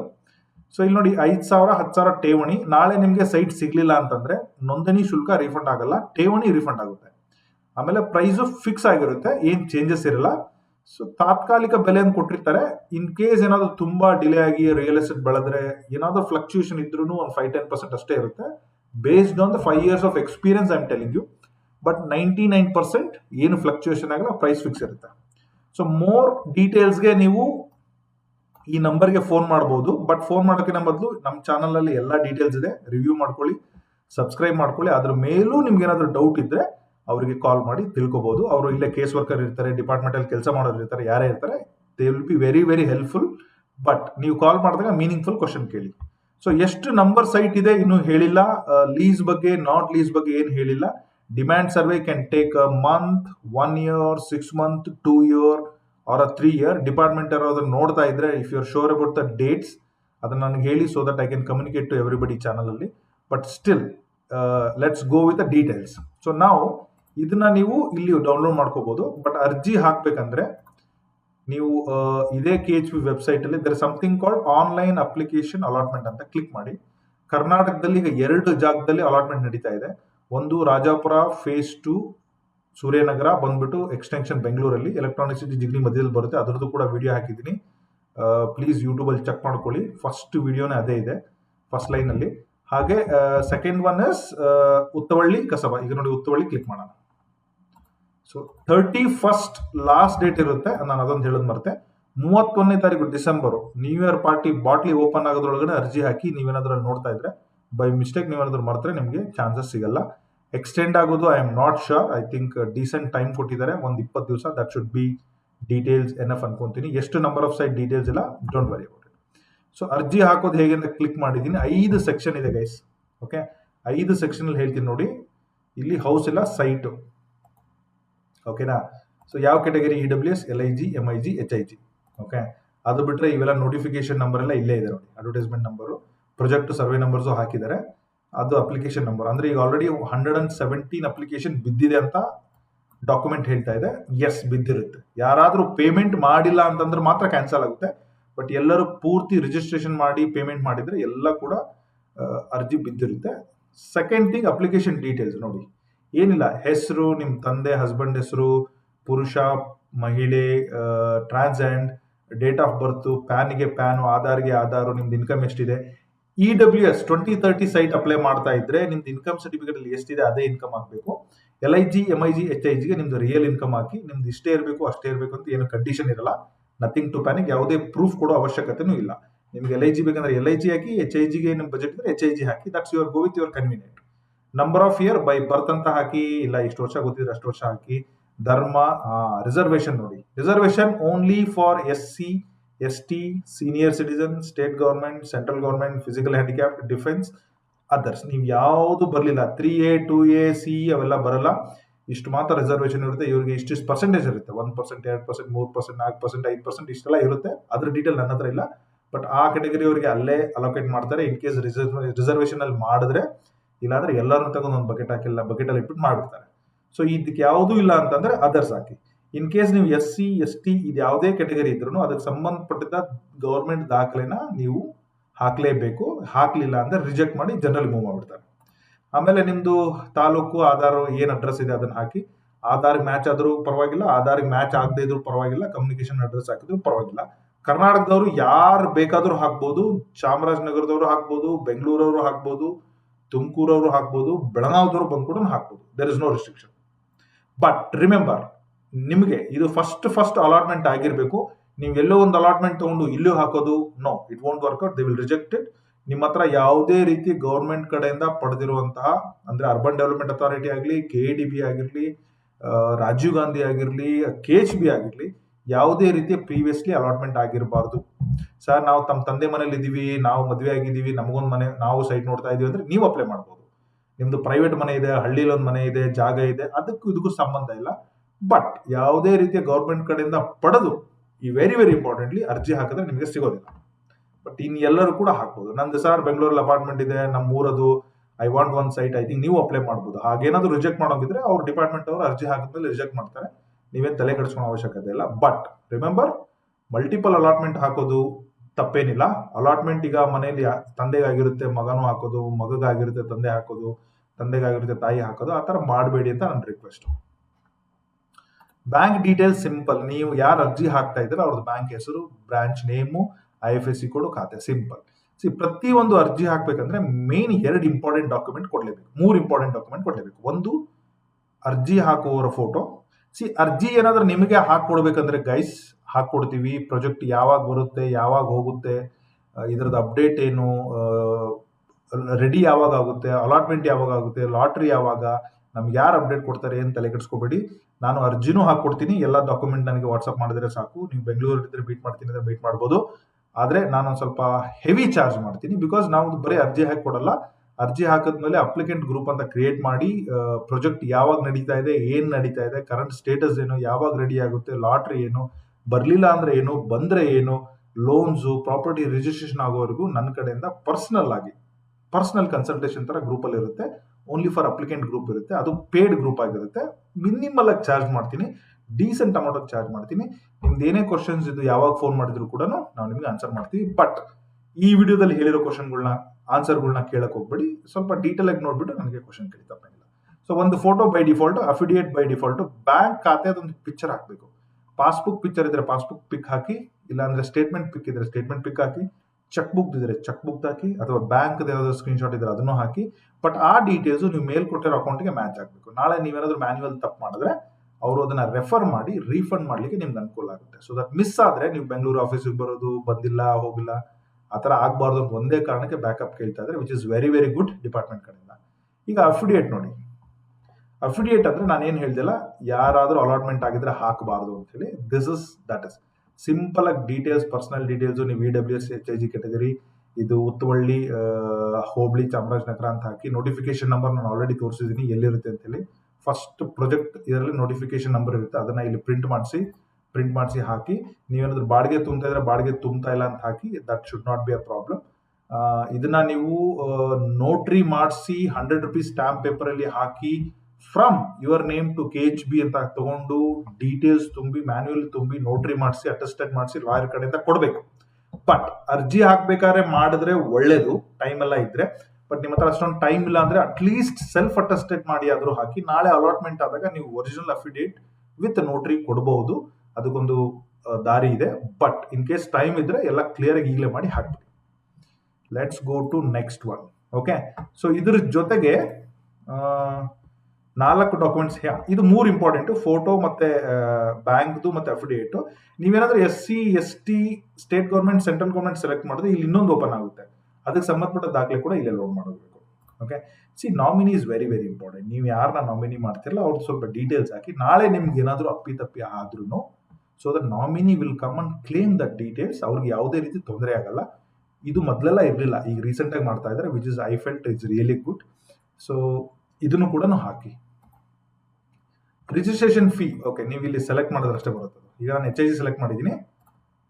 [SPEAKER 1] So ಇಲ್ಲಿ ನೋಡಿ ಐದು ಸಾವಿರ, ಹತ್ತು ಸಾವಿರ ಠೇವಣಿ. ನಾಳೆ ನಿಮಗೆ ಸೈಟ್ ಸಿಗ್ಲಿಲ್ಲ ಅಂತಂದ್ರೆ ನೋಂದಣಿ ಶುಲ್ಕ ರೀಫಂಡ್ ಆಗಲ್ಲ. ಠೇವಣಿ ರೀಫಂಡ್ ಆಗುತ್ತೆ. ಆಮೇಲೆ ಪ್ರೈಸು ಫಿಕ್ಸ್ ಆಗಿರುತ್ತೆ. ಏನ್ ಚೇಂಜಸ್ ಇರಲ್ಲ. ಸೊ ತಾತ್ಕಾಲಿಕ ಬೆಲೆಯನ್ನು ಕೊಟ್ಟಿರ್ತಾರೆ. ಇನ್ ಕೇಸ್ ಏನಾದರೂ ತುಂಬಾ ಡಿಲೇ ಆಗಿ ರಿಯಲ್ ಎಸ್ಟೇಟ್ ಬೆಳೆದ್ರೆ, ಏನಾದರೂ ಫ್ಲಕ್ಚುಯೇಷನ್ ಇದ್ರೂ ಒಂದು ಫೈವ್ ಟೆನ್ ಪರ್ಸೆಂಟ್ ಅಷ್ಟೇ ಇರುತ್ತೆ. Based on the five years of experience I am telling you but ninety nine percent ಏನು ಫ್ಲಕ್ಚುಯೇಷನ್ ಆಗಲ್ಲ ಪ್ರೈಸ್ ಫಿಕ್ಸ್ ಇರುತ್ತೆ. ಸೊ ಮೋರ್ ಡೀಟೇಲ್ಸ್ಗೆ ನೀವು ಈ ನಂಬರ್ಗೆ ಫೋನ್ ಮಾಡ್ಬೋದು ಬಟ್ ಫೋನ್ ಮಾಡೋಕ್ಕಿಂತ ಮೊದಲು ನಮ್ಮ ಚಾನಲಲ್ಲಿ ಎಲ್ಲ ಡೀಟೇಲ್ಸ್ ಇದೆ ರಿವ್ಯೂ ಮಾಡ್ಕೊಳ್ಳಿ ಸಬ್ಸ್ಕ್ರೈಬ್ ಮಾಡ್ಕೊಳ್ಳಿ. ಅದ್ರ ಮೇಲೂ ನಿಮ್ಗೆ ಏನಾದ್ರು ಡೌಟ್ ಇದ್ದರೆ ಅವರಿಗೆ ಕಾಲ್ ಮಾಡಿ ತಿಳ್ಕೊಬೋದು. ಅವರು ಇಲ್ಲೇ ಕೇಸ್ ವರ್ಕರ್ ಇರ್ತಾರೆ ಡಿಪಾರ್ಟ್ಮೆಂಟಲ್ಲಿ ಕೆಲಸ ಮಾಡೋರು ಇರ್ತಾರೆ, ಯಾರೇ ಇರ್ತಾರೆ they will be very very helpful but ನೀವು ಕಾಲ್ ಮಾಡಿದಾಗ ಮೀನಿಂಗ್ಫುಲ್ ಕ್ವಶನ್ ಕೇಳಿ. ಸೊ ಎಷ್ಟು ನಂಬರ್ ಸೈಟ್ ಇದೆ ಇನ್ನೂ ಹೇಳಿಲ್ಲ. ಲೀಸ್ ಬಗ್ಗೆ ನಾಟ್ ಲೀಸ್ ಬಗ್ಗೆ ಏನು ಹೇಳಿಲ್ಲ. Demand survey can take a month one year six month two year or a three year department ಅದನ್ನ ನೋಡ್ತಾ ಇದ್ರೆ if you are sure about the dates ಅದನ್ನ ನನಗೆ ಹೇಳಿ so that I can communicate to everybody ಚಾನಲಲ್ಲಿ but still let's go with the details so ನಾವು ಇದನ್ನ ನೀವು ಇಲ್ಲಿ ಡೌನ್ಲೋಡ್ ಮಾಡ್ಕೋಬಹುದು ಬಟ್ ಅರ್ಜಿ ಹಾಕ್ಬೇಕಂದ್ರೆ ನೀವು ಆ, ಇದೇ ಕೆ ಎಚ್ ಪಿ ವೆಬ್ಸೈಟಲ್ಲಿ there something called online application allotment ಅಂತ ಕ್ಲಿಕ್ ಮಾಡಿ. ಕರ್ನಾಟಕದಲ್ಲಿ ಈಗ ಎರಡು ಜಾಗದಲ್ಲಿ ಅಲಾಟ್ಮೆಂಟ್ ನಡೀತಾ ಇದೆ. ಒಂದು ರಾಜಾಪುರ ಫೇಸ್ ಟು ಸೂರ್ಯನಗರ ಬಂದ್ಬಿಟ್ಟು ಎಕ್ಸ್ಟೆನ್ಷನ್ ಬೆಂಗಳೂರಲ್ಲಿ ಎಲೆಕ್ಟ್ರಾನಿಕ್ ಸಿಟಿ ಜಿಗ್ನಿ ಮಧ್ಯದಲ್ಲಿ ಬರುತ್ತೆ. ಅದರದ್ದು ಕೂಡ ವಿಡಿಯೋ ಹಾಕಿದ್ದೀನಿ. ಪ್ಲೀಸ್ ಯೂಟ್ಯೂಬಲ್ಲಿ ಚೆಕ್ ಮಾಡ್ಕೊಳ್ಳಿ. ಫಸ್ಟ್ ವಿಡಿಯೋನೇ ಅದೇ ಇದೆ ಫಸ್ಟ್ ಲೈನಲ್ಲಿ ಹಾಗೆ second one is Uttavalli Kasaba. ಈಗ ನೋಡಿ ಉತ್ತವಳ್ಳಿ ಕ್ಲಿಕ್ ಮಾಡೋಣ. So thirty first last date ಇರುತ್ತೆ. ನಾನು ಅದೊಂದು ಹೇಳೋದು ಮರೆತೆ. ಮೂವತ್ತೊಂದನೇ ತಾರೀಕು ಡಿಸೆಂಬರ್ ನ್ಯೂ ಇಯರ್ ಪಾರ್ಟಿ ಬಾಟ್ಲಿ ಓಪನ್ ಆಗೋದ್ರೊಳಗಡೆ ಅರ್ಜಿ ಹಾಕಿ ನೀವೇನಾದ್ರೂ ಅಲ್ಲಿ ನೋಡ್ತಾ ಇದ್ರೆ ಬೈ ಮಿಸ್ಟೇಕ್ ನೀವೇನಾದ್ರೂ ಮರೆತ್ರೆ ನಿಮಗೆ ಚಾನ್ಸಸ್ ಸಿಗಲ್ಲ. ಎಕ್ಸ್ಟೆಂಡ್ ಆಗೋದು I am not sure I think decent time ಕೊಟ್ಟಿದ್ದಾರೆ. ಒಂದು ಇಪ್ಪತ್ತು ದಿವಸ that should be details enough ಅನ್ಕೊಂತೀನಿ. ಎಷ್ಟು ನಂಬರ್ ಆಫ್ ಸೈಟ್ ಡೀಟೇಲ್ಸ್ ಇಲ್ಲ ಡೋಂಟ್ ವರಿ ಅಬೌಟ್ ಸೊ ಅರ್ಜಿ ಹಾಕೋದು ಹೇಗೆ ಅಂತ ಕ್ಲಿಕ್ ಮಾಡಿದ್ದೀನಿ. ಐದು ಸೆಕ್ಷನ್ ಇದೆ ಗೈಸ್ ಓಕೆ ಐದು ಸೆಕ್ಷನ್ ಅಲ್ಲಿ ಹೇಳ್ತೀನಿ ನೋಡಿ. ಇಲ್ಲಿ ಹೌಸ್ ಇಲ್ಲ ಸೈಟು ಓಕೆನಾ ಸೊ ಯಾವ category E W S L I G M I G H I G okay ಅದು ಬಿಟ್ಟರೆ ಇವೆಲ್ಲ ನೋಟಿಫಿಕೇಶನ್ ನಂಬರ್ ಎಲ್ಲ ಇಲ್ಲೇ ಇದೆ ನೋಡಿ. Advertisement number project survey numbers ಹಾಕಿದ್ದಾರೆ. ಅದು ಅಪ್ಲಿಕೇಶನ್ ನಂಬರ್ ಅಂದ್ರೆ ಈಗ already hundred and seventeen application ಬಿದ್ದಿದೆ ಅಂತ ಡಾಕ್ಯುಮೆಂಟ್ ಹೇಳ್ತಾ ಇದೆ. ಎಸ್ ಬಿದ್ದಿರುತ್ತೆ. ಯಾರಾದರೂ ಪೇಮೆಂಟ್ ಮಾಡಿಲ್ಲ ಅಂತಂದ್ರೆ ಮಾತ್ರ ಕ್ಯಾನ್ಸಲ್ ಆಗುತ್ತೆ. ಬಟ್ ಎಲ್ಲರೂ ಪೂರ್ತಿ ರಿಜಿಸ್ಟ್ರೇಷನ್ ಮಾಡಿ ಪೇಮೆಂಟ್ ಮಾಡಿದ್ರೆ ಎಲ್ಲ ಕೂಡ ಅರ್ಜಿ ಬಿದ್ದಿರುತ್ತೆ. ಸೆಕೆಂಡ್ ಥಿಂಗ್ ಅಪ್ಲಿಕೇಶನ್ ಡೀಟೇಲ್ಸ್ ನೋಡಿ. ಏನಿಲ್ಲ, ಹೆಸರು ನಿಮ್ಮ ತಂದೆ ಹಸ್ಬೆಂಡ್ ಹೆಸರು, ಪುರುಷ, ಮಹಿಳೆ ಟ್ರಾನ್ಸ್ಜೆಂಡ್ ಡೇಟ್ ಆಫ್ ಬರ್ತು ಪ್ಯಾನ್ಗೆ ಪ್ಯಾನು ಆಧಾರ್ಗೆ ಆಧಾರು, ನಿಮ್ದು ಇನ್ಕಮ್ ಎಷ್ಟಿದೆ E W S twenty thirty site apply ಮಾಡ್ತಾ ಇದ್ರೆ ನಿಮ್ದು ಇನ್ಕಮ್ ಸರ್ಟಿಫಿಕೇಟ್ ಅಲ್ಲಿ ಎಷ್ಟಿದೆ ಅದೇ ಇನ್ಕಮ್ ಹಾಕಬೇಕು L I G M I G H I ಜಿಗೆ ನಿಮ್ದು ರಿಯಲ್ ಇನ್ಕಮ್ ಹಾಕಿ, ನಿಮ್ದು ಇಷ್ಟೇ ಇರಬೇಕು, ಅಷ್ಟೇ ಇರಬೇಕು ಅಂತ ಏನು ಕಂಡೀಷನ್ ಇರಲ್ಲ. ನಥಿಂಗ್ ಟು ಪ್ಯಾನಿಕ್ ಯಾವುದೇ ಪ್ರೂಫ್ ಕೊಡೋ ಅವಶ್ಯಕತೆನೂ ಇಲ್ಲ. ನಿಮ್ಗೆ ಎಲ್ ಐ ಜಿ ಬೇಕಂದ್ರೆ ಎಲ್ ಐ ಜಿ ಹಾಕಿ ಎಚ್ ಐ ಜಿಗೆ ನಿಮ್ಮ ಬಜೆಟ್ ಇದ್ರೆ H I G hockey that's your go with your convenient number of year by birth ಅಂತ ಹಾಕಿ, ಇಲ್ಲ ಇಷ್ಟು ವರ್ಷ ಗೊತ್ತಿದ್ರೆ ಅಷ್ಟು ವರ್ಷ ಹಾಕಿ. ಧರ್ಮ ರಿಸರ್ವೇಶನ್ ನೋಡಿ. Reservation only for S C T senior citizen state government central government physical handicap defence others ನೀವು ಯಾವುದು ಬರಲಿಲ್ಲ. Three A two A C ಅವೆಲ್ಲ ಬರಲ್ಲ. ಇಷ್ಟು ಮಾತ್ರ ರಿಸರ್ವೇಶನ್ ಇರುತ್ತೆ. ಇವರಿಗೆ ಇಷ್ಟಿಷ್ಟು ಪರ್ಸೆಂಟೇಜ್ ಇರುತ್ತೆ. ಒಂದು ಪರ್ಸೆಂಟ್ ಎರಡು ಪರ್ಸೆಂಟ್ ಮೂರು ಪರ್ಸೆಂಟ್ ನಾಲ್ಕು ಪರ್ಸೆಂಟ್ ಐದು ಪರ್ಸೆಂಟ್ ಇಷ್ಟೆಲ್ಲ ಇರುತ್ತೆ. ಅದ್ರ ಡೀಟೇಲ್ ನನ್ನ ಹತ್ರ ಇಲ್ಲ. ಬಟ್ ಆ ಕೆಟಗರಿ ಅವರಿಗೆ ಅಲ್ಲೇ ಅಲೋಕೇಟ್ ಮಾಡ್ತಾರೆ. ಇನ್ ಕೇಸ್ ರಿಸರ್ವೇಶನ್ ಅಲ್ಲಿ ಮಾಡಿದ್ರೆ, ಇಲ್ಲಾಂದ್ರೆ ಎಲ್ಲರನ್ನು ತಗೊಂಡು ಒಂದು ಬಕೆಟ್ ಹಾಕಿಲ್ಲ ಬಕೆಟ್ ಅಲ್ಲಿ ಇಟ್ಬಿಟ್ಟು ಮಾಡ್ಬಿಡ್ತಾರೆ. ಸೊ ಇದಕ್ಕೆ ಯಾವುದೂ ಇಲ್ಲ ಅಂತಂದ್ರೆ ಅದರ್ಸ್ ಹಾಕಿ. ಇನ್ ಕೇಸ್ ನೀವು ಎಸ್ ಸಿ ಎಸ್ ಟಿ ಇದು ಯಾವುದೇ ಕೆಟಗರಿ ಇದ್ರೂ ಅದಕ್ಕೆ ಸಂಬಂಧಪಟ್ಟಿದ್ದ ಗೌರ್ಮೆಂಟ್ ದಾಖಲೆನ ನೀವು ಹಾಕ್ಲೇಬೇಕು. ಹಾಕಲಿಲ್ಲ ಅಂದ್ರೆ ರಿಜೆಕ್ಟ್ ಮಾಡಿ ಜನರಲ್ ಮೂವ್ ಮಾಡಿಬಿಡ್ತಾರೆ. ಆಮೇಲೆ ನಿಮ್ಮದು ತಾಲೂಕು, ಆಧಾರ್ ಏನು ಅಡ್ರೆಸ್ ಇದೆ ಅದನ್ನ ಹಾಕಿ. ಆಧಾರ್ ಮ್ಯಾಚ್ ಆದ್ರೂ ಪರವಾಗಿಲ್ಲ, ಆಧಾರಿಗೆ ಮ್ಯಾಚ್ ಆಗದೆ ಇದ್ರೂ ಪರವಾಗಿಲ್ಲ ಕಮ್ಯುನಿಕೇಶನ್ ಅಡ್ರೆಸ್ ಹಾಕಿದ್ರು ಪರವಾಗಿಲ್ಲ. ಕರ್ನಾಟಕದವರು ಯಾರು ಬೇಕಾದರೂ ಹಾಕ್ಬೋದು, ಚಾಮರಾಜನಗರದವರು ಹಾಕ್ಬೋದು, ಬೆಂಗಳೂರವರು ಹಾಕ್ಬೋದು, ತುಮಕೂರವರು ಹಾಕ್ಬೋದು, ಬೆಳಗಾವಿದವರು ಬಂದು ಕೂಡ ಹಾಕ್ಬೋದು. There is no restriction but remember ನಿಮಗೆ ಇದು ಫಸ್ಟ್ ಫಸ್ಟ್ ಅಲಾಟ್ಮೆಂಟ್ ಆಗಿರಬೇಕು. ನೀವು ಎಲ್ಲೋ ಒಂದು ಅಲಾಟ್ಮೆಂಟ್ ತಗೊಂಡು ಇಲ್ಲೂ ಹಾಕೋದು no it won't work out they will rejected ನಿಮ್ಮ ಹತ್ರ ಯಾವುದೇ ರೀತಿ ಗೌರ್ಮೆಂಟ್ ಕಡೆಯಿಂದ ಪಡೆದಿರುವಂತಹ, ಅಂದ್ರೆ ಅರ್ಬನ್ ಡೆವಲಪ್ಮೆಂಟ್ ಅಥಾರಿಟಿ ಆಗಲಿ ಕೆ ಡಿ ಬಿ ಆಗಿರಲಿ ರಾಜೀವ್ ಗಾಂಧಿ ಆಗಿರಲಿ ಕೆ ಎಚ್ ಬಿ ಆಗಿರಲಿ, ಯಾವುದೇ ರೀತಿಯ ಪ್ರೀವಿಯಸ್ಲಿ ಅಲಾಟ್ಮೆಂಟ್ ಆಗಿರಬಾರ್ದು. ಸರ್ ನಾವು ತಮ್ಮ ತಂದೆ ಮನೇಲಿ ಇದ್ದೀವಿ ನಾವು ಮದುವೆ ಆಗಿದ್ದೀವಿ, ನಮಗೊಂದು ಮನೆ, ನಾವು ಸೈಟ್ ನೋಡ್ತಾ ಇದೀವಿ ಅಂದ್ರೆ ನೀವು ಅಪ್ಲೈ ಮಾಡ್ಬೋದು. ನಿಮ್ದು ಪ್ರೈವೇಟ್ ಮನೆ ಇದೆ ಹಳ್ಳಿಲೊಂದು ಮನೆ ಇದೆ, ಜಾಗ ಇದೆ, ಅದಕ್ಕೂ ಇದಕ್ಕೂ ಸಂಬಂಧ ಇಲ್ಲ. ಬಟ್ ಯಾವುದೇ ರೀತಿಯ ಗೌರ್ಮೆಂಟ್ ಕಡೆಯಿಂದ ಪಡೆದು ಈ ವೆರಿ ವೆರಿ ಇಂಪಾರ್ಟೆಂಟ್ಲಿ ಅರ್ಜಿ ಹಾಕಿದ್ರೆ ನಿಮಗೆ ಸಿಗೋದಿಲ್ಲ. ಬಟ್ ಇನ್ ಎಲ್ಲರೂ ಕೂಡ ಹಾಕ್ಬೋದು. ನಂದು ಸರ್ ಬೆಂಗಳೂರಲ್ಲಿ ಅಪಾರ್ಟ್ಮೆಂಟ್ ಇದೆ ನಮ್ಮ ಊರದು I want one site I think ನೀವು ಅಪ್ಲೈ ಮಾಡ್ಬೋದು. ಹಾಗೇನಾದ್ರು ರಿಜೆಕ್ಟ್ ಮಾಡೋಂಗಿದ್ರೆ ಅವ್ರ ಡಿಪಾರ್ಟ್ಮೆಂಟ್ ಅವರು ಅರ್ಜಿ ಹಾಕಿದ್ಮೇಲೆ ರಿಜೆಕ್ಟ್ ಮಾಡ್ತಾರೆ. ನೀವೇನು ತಲೆ ಕೆಡಿಸ್ಕೊಳ್ಳೋ ಅವಶ್ಯಕತೆ ಇಲ್ಲ. ಬಟ್ ರಿಮೆಂಬರ್ ಮಲ್ಟಿಪಲ್ ಅಲಾಟ್ಮೆಂಟ್ ಹಾಕೋದು ತಪ್ಪೇನಿಲ್ಲ. ಅಲಾಟ್ಮೆಂಟ್ ಈಗ ಮನೆಯಲ್ಲಿ ತಂದೆಗಾಗಿರುತ್ತೆ, ಮಗನೂ ಹಾಕೋದು, ಮಗಗಾಗಿರುತ್ತೆ, ತಂದೆ ಹಾಕೋದು, ತಂದೆಗಾಗಿರುತ್ತೆ, ತಾಯಿ ಹಾಕೋದು, ಆ ಥರ ಮಾಡಬೇಡಿ ಅಂತ ನನ್ನ ರಿಕ್ವೆಸ್ಟ್ ಬ್ಯಾಂಕ್ ಡೀಟೇಲ್ಸ್ ಸಿಂಪಲ್ ನೀವು ಯಾರು ಅರ್ಜಿ ಹಾಕ್ತಾ ಇದ್ರೆ ಅವ್ರದ್ದು ಬ್ಯಾಂಕ್ ಹೆಸರು branch name I F S C code ಖಾತೆ. ಸಿಂಪಲ್ ಸಿ ಪ್ರತಿಯೊಂದು ಅರ್ಜಿ ಹಾಕ್ಬೇಕಂದ್ರೆ ಮೇನ್ ಎರಡು ಇಂಪಾರ್ಟೆಂಟ್ ಡಾಕ್ಯುಮೆಂಟ್ ಕೊಡಲೇಬೇಕು. ಮೂರು ಇಂಪಾರ್ಟೆಂಟ್ ಡಾಕ್ಯುಮೆಂಟ್ ಕೊಡಲೇಬೇಕು. ಒಂದು, ಅರ್ಜಿ ಹಾಕುವವರ ಫೋಟೋ ಸಿ ಅರ್ಜಿ ಏನಾದ್ರೂ ನಿಮಗೆ ಹಾಕೊಡ್ಬೇಕಂದ್ರೆ ಗೈಸ್ ಹಾಕ್ಕೊಡ್ತೀವಿ. ಪ್ರಾಜೆಕ್ಟ್ ಯಾವಾಗ ಬರುತ್ತೆ, ಯಾವಾಗ ಹೋಗುತ್ತೆ ಇದರದ್ದು ಅಪ್ಡೇಟ್ ಏನು ರೆಡಿ ಯಾವಾಗ ಆಗುತ್ತೆ ಅಲಾಟ್ಮೆಂಟ್ ಯಾವಾಗ ಆಗುತ್ತೆ ಲಾಟ್ರಿ ಯಾವಾಗ ನಮ್ಗೆ ಯಾರು ಅಪ್ಡೇಟ್ ಕೊಡ್ತಾರೆ ಏನು ತಲೆ ಕೆಡಿಸ್ಕೋಬೇಡಿ. ನಾನು ಅರ್ಜಿನೂ ಹಾಕ್ಕೊಡ್ತೀನಿ. ಎಲ್ಲ ಡಾಕ್ಯುಮೆಂಟ್ ನನಗೆ ವಾಟ್ಸಪ್ ಮಾಡಿದ್ರೆ ಸಾಕು. ನೀವು ಬೆಂಗಳೂರಲ್ಲಿ ಇದ್ರೆ ಮೀಟ್ ಮಾಡ್ತೀನಿ ಅಂದ್ರೆ ಮೀಟ್ ಮಾಡ್ಬೋದು. ಆದರೆ ನಾನು ಸ್ವಲ್ಪ ಹೆವಿ ಚಾರ್ಜ್ ಮಾಡ್ತೀನಿ ಬಿಕಾಸ್ ನಾವು ಬರೀ ಅರ್ಜಿ ಹಾಕಿ ಕೊಡಲ್ಲ. ಅರ್ಜಿ ಹಾಕಿದ್ಮೇಲೆ ಅಪ್ಲಿಕೆಂಟ್ ಗ್ರೂಪ್ ಅಂತ ಕ್ರಿಯೇಟ್ ಮಾಡಿ ಪ್ರೊಜೆಕ್ಟ್ ಯಾವಾಗ ನಡೀತಾ ಇದೆ, ಏನು ನಡೀತಾ ಇದೆ ಕರೆಂಟ್ ಸ್ಟೇಟಸ್ ಏನು, ಯಾವಾಗ ರೆಡಿ ಆಗುತ್ತೆ ಲಾಟ್ರಿ ಏನು, ಬರಲಿಲ್ಲ ಅಂದರೆ ಏನು, ಬಂದರೆ ಏನು ಲೋನ್ಸು ಪ್ರಾಪರ್ಟಿ ರಿಜಿಸ್ಟ್ರೇಷನ್ ಆಗೋವರೆಗೂ ನನ್ನ ಕಡೆಯಿಂದ ಪರ್ಸನಲ್ ಆಗಿ ಪರ್ಸನಲ್ ಕನ್ಸಲ್ಟೇಷನ್ ತರ ಗ್ರೂಪಲ್ಲಿ ಇರುತ್ತೆ. ಓನ್ಲಿ ಫಾರ್ ಅಪ್ಲಿಕೆಂಟ್ ಗ್ರೂಪ್ ಇರುತ್ತೆ. ಅದು ಪೇಡ್ ಗ್ರೂಪ್ ಆಗಿರುತ್ತೆ. ಮಿನಿಮಲ್ ಆಗಿ ಚಾರ್ಜ್ ಮಾಡ್ತೀನಿ. ಡೀಸೆಂಟ್ ಅಮೌಂಟ್ ಚಾರ್ಜ್ ಮಾಡ್ತೀನಿ. ನಿಮ್ದು ಏನೇ ಕ್ವಶನ್ಸ್ ಇದು ಯಾವಾಗ ಫೋನ್ ಮಾಡಿದ್ರು ಕೂಡ ನಾವು ನಿಮ್ಗೆ ಆನ್ಸರ್ ಮಾಡ್ತೀವಿ. ಬಟ್ ಈ ವಿಡಿಯೋದಲ್ಲಿ ಹೇಳಿರೋ ಕ್ವಶನ್ಗಳನ್ನ ಆನ್ಸರ್ಗಳನ್ನ ಕೇಳಕ್ ಹೋಗ್ಬೇಡಿ. ಸ್ವಲ್ಪ ಡೀಟೇಲ್ ಆಗಿ ನೋಡ್ಬಿಟ್ಟು ನನಗೆ ಕ್ವಶನ್ ಕೇಳಿ, ತಪ್ಪಿಲ್ಲ. ಸೊ ಒಂದು photo by default affidavit by default bank ಖಾತೆ ಅದೊಂದು ಪಿಕ್ಚರ್ ಹಾಕಬೇಕು. ಪಾಸ್ಬುಕ್ ಪಿಕ್ಚರ್ ಇದ್ರೆ ಪಾಸ್ಬುಕ್ ಪಿಕ್ ಹಾಕಿ, ಇಲ್ಲಾಂದ್ರೆ ಸ್ಟೇಟ್ಮೆಂಟ್ ಪಿಕ್ ಇದ್ರೆ ಸ್ಟೇಟ್ಮೆಂಟ್ ಪಿಕ್ ಹಾಕಿ ಚೆಕ್ ಬುಕ್ ಇದ್ರೆ ಚೆಕ್ ಬುಕ್ ಹಾಕಿ ಅಥವಾ ಬ್ಯಾಂಕ್ ಯಾವ್ದಾದ್ರು ಸ್ಕ್ರೀನ್ ಶಾಟ್ ಇದ್ರೆ ಅದನ್ನು ಹಾಕಿ ಬಟ್ ಆ ಡೀಟೇಲ್ಸ್ ನೀವು ಮೇಲ್ ಕೊಟ್ಟಿರೋ ಅಕೌಂಟ್ಗೆ ಮ್ಯಾಚ್ ಆಗಬೇಕು. ನಾಳೆ ನೀವೇನಾದ್ರೂ ಮ್ಯಾನ್ಯುವಲ್ ತಪ್ಪು ಮಾಡಿದ್ರೆ ಅವರು ಅದನ್ನ ರೆಫರ್ ಮಾಡಿ ರೀಫಂಡ್ ಮಾಡ್ಲಿಕ್ಕೆ ನಿಮ್ಗೆ ಅನುಕೂಲ ಆಗುತ್ತೆ. ಸೊ ದಟ್ ಮಿಸ್ ಆದ್ರೆ ನೀವು ಬೆಂಗಳೂರು ಆಫೀಸಿಗೆ ಬರೋದು, ಬಂದಿಲ್ಲ, ಹೋಗಿಲ್ಲ, ಆ ಥರ ಆಗಬಾರ್ದು ಅಂತ ಒಂದೇ ಕಾರಣಕ್ಕೆ ಬ್ಯಾಕಪ್ ಕೇಳ್ತಾ ಇದ್ರೆ which is very very good department ಕಡೆಯಿಂದ. ಈಗ ಅಫಿಡಿಯೇಟ್ ನೋಡಿ. ಅಫಿಡಿಯೇಟ್ ಅಂದ್ರೆ ನಾನು ಏನು ಹೇಳ್ದಿಲ್ಲ ಯಾರಾದರೂ ಅಲಾಟ್ಮೆಂಟ್ ಆಗಿದ್ರೆ ಹಾಕಬಾರ್ದು ಅಂತ ಹೇಳಿ this is that is simple ಆಗಿ ಡೀಟೇಲ್ಸ್, ಪರ್ಸನಲ್ ಡೀಟೇಲ್ಸ್ ನೀವು V W S H I G category ಇದು ಉತ್ತವಳ್ಳಿ ಹೋಬಳಿ, ಚಾಮರಾಜನಗರ ಅಂತ ಹಾಕಿ ನೋಟಿಫಿಕೇಶನ್ ನಂಬರ್ ನಾನು ಆಲ್ರೆಡಿ ತೋರಿಸಿದ್ದೀನಿ, ಎಲ್ಲಿರುತ್ತೆ ಅಂತ ಹೇಳಿ ಫಸ್ಟ್ ಪ್ರೊಜೆಕ್ಟ್ ಇದರಲ್ಲಿ ನೋಟಿಫಿಕೇಶನ್ ನಂಬರ್ ಇರುತ್ತೆ, ಅದನ್ನ ಇಲ್ಲಿ ಪ್ರಿಂಟ್ ಮಾಡಿಸಿ ಪ್ರಿಂಟ್ ಮಾಡಿಸಿ ಹಾಕಿ, ನೀವೇನಾದ್ರೂ ಬಾಡಿಗೆ ತುಂಬ್ತಾ ಇದ್ರೆ ಬಾಡಿಗೆ ತುಂಬ್ತಾ ಇಲ್ಲ ಅಂತ ಹಾಕಿ that should not be a problem ಇದನ್ನ ನೀವು ನೋಟ್ರಿ ಮಾಡಿಸಿ ಹಂಡ್ರೆಡ್ ರುಪೀಸ್ ಸ್ಟಾಂಪ್ ಪೇಪರಲ್ಲಿ ಹಾಕಿ from your name to K H B ಅಂತ ತಗೊಂಡು ಡೀಟೇಲ್ಸ್ ತುಂಬಿ ಮ್ಯಾನ್ಯುಯಲ್ ತುಂಬಿ ನೋಟ್ರಿ ಮಾಡಿಸಿ ಅಟೆಸ್ಟೆಡ್ ಮಾಡಿಸಿ ಲಾಯರ್ ಕಡೆಯಿಂದ ಕೊಡಬೇಕು. ಬಟ್ ಅರ್ಜಿ ಹಾಕ್ಬೇಕಾದ್ರೆ ಮಾಡಿದ್ರೆ ಒಳ್ಳೇದು ಟೈಮ್ ಎಲ್ಲ ಇದ್ರೆ. ಬಟ್ ನಿಮ್ಮ ಹತ್ರ ಅಷ್ಟೊಂದು ಟೈಮ್ ಇಲ್ಲ ಅಂದ್ರೆ ಅಟ್ಲೀಸ್ಟ್ ಸೆಲ್ಫ್ ಅಟೆಸ್ಟೆಡ್ ಮಾಡಿ ಆದರೂ ಹಾಕಿ, ನಾಳೆ ಅಲಾಟ್ಮೆಂಟ್ ಆದಾಗ ನೀವು ಒರಿಜಿನಲ್ ಅಫಿಡೇಟ್ ವಿತ್ ನೋಟ್ರಿ ಕೊಡಬಹುದು ಅದಕ್ಕೊಂದು ದಾರಿ ಇದೆ. ಬಟ್ ಇನ್ ಕೇಸ್ ಟೈಮ್ ಇದ್ರೆ ಎಲ್ಲ ಕ್ಲಿಯರ್ ಆಗಿ ಈಗಲೇ ಮಾಡಿ ಹಾಕ್ಬಿಡಿ. Let's go to next one okay so ಇದ್ರ ಜೊತೆಗೆ ನಾಲ್ಕು ಡಾಕ್ಯುಮೆಂಟ್ಸ್ ಇದು ಮೂರು ಇಂಪಾರ್ಟೆಂಟ್ ಫೋಟೋ ಮತ್ತೆ ಬ್ಯಾಂಕ್ದು ಮತ್ತೆ ಅಫಿಡೇಟು ನೀವೇನಾದ್ರೂ S C S T state government central government select ಮಾಡಿದ್ರೆ ಇಲ್ಲಿ ಇನ್ನೊಂದು ಓಪನ್ ಆಗುತ್ತೆ. ಅದಕ್ಕೆ ಸಂಬಂಧಪಟ್ಟ ದಾಖಲೆ ಕೂಡ ಇಲ್ಲೇ ಲೋಡ್ ಮಾಡಬೇಕು. Okay see nominee is very very important ನೀವು ಯಾರನ್ನ ನಾಮಿನಿ ಮಾಡ್ತಿರಲ್ಲ ಅವ್ರದ್ದು ಸ್ವಲ್ಪ ಡೀಟೇಲ್ಸ್ ಹಾಕಿ, ನಾಳೆ ನಿಮ್ಗೆ ಏನಾದರೂ ಅಪ್ಪಿ ತಪ್ಪಿ ಆದ್ರೂ so the nominee will come and claim that details ಅವ್ರಿಗೆ ಯಾವುದೇ ರೀತಿ ತೊಂದರೆ ಆಗಲ್ಲ. ಇದು ಮೊದಲೆಲ್ಲ ಇರಲಿಲ್ಲ. ಈಗ ರೀಸೆಂಟಾಗಿ ಮಾಡ್ತಾ ಇದ್ದಾರೆ which is I felt is really good so ಇದನ್ನು ಕೂಡ ಹಾಕಿ. ರಿಜಿಸ್ಟ್ರೇಷನ್ ಫೀ ಓಕೆ ನೀವು ಇಲ್ಲಿ ಸೆಲೆಕ್ಟ್ ಮಾಡಿದ್ರೆ ಅಷ್ಟೇ ಬರುತ್ತೆ. ಈಗ ನಾನು ಎಚ್ ಐ ಜಿ ಸೆಲೆಕ್ಟ್ ಮಾಡಿದ್ದೀನಿ.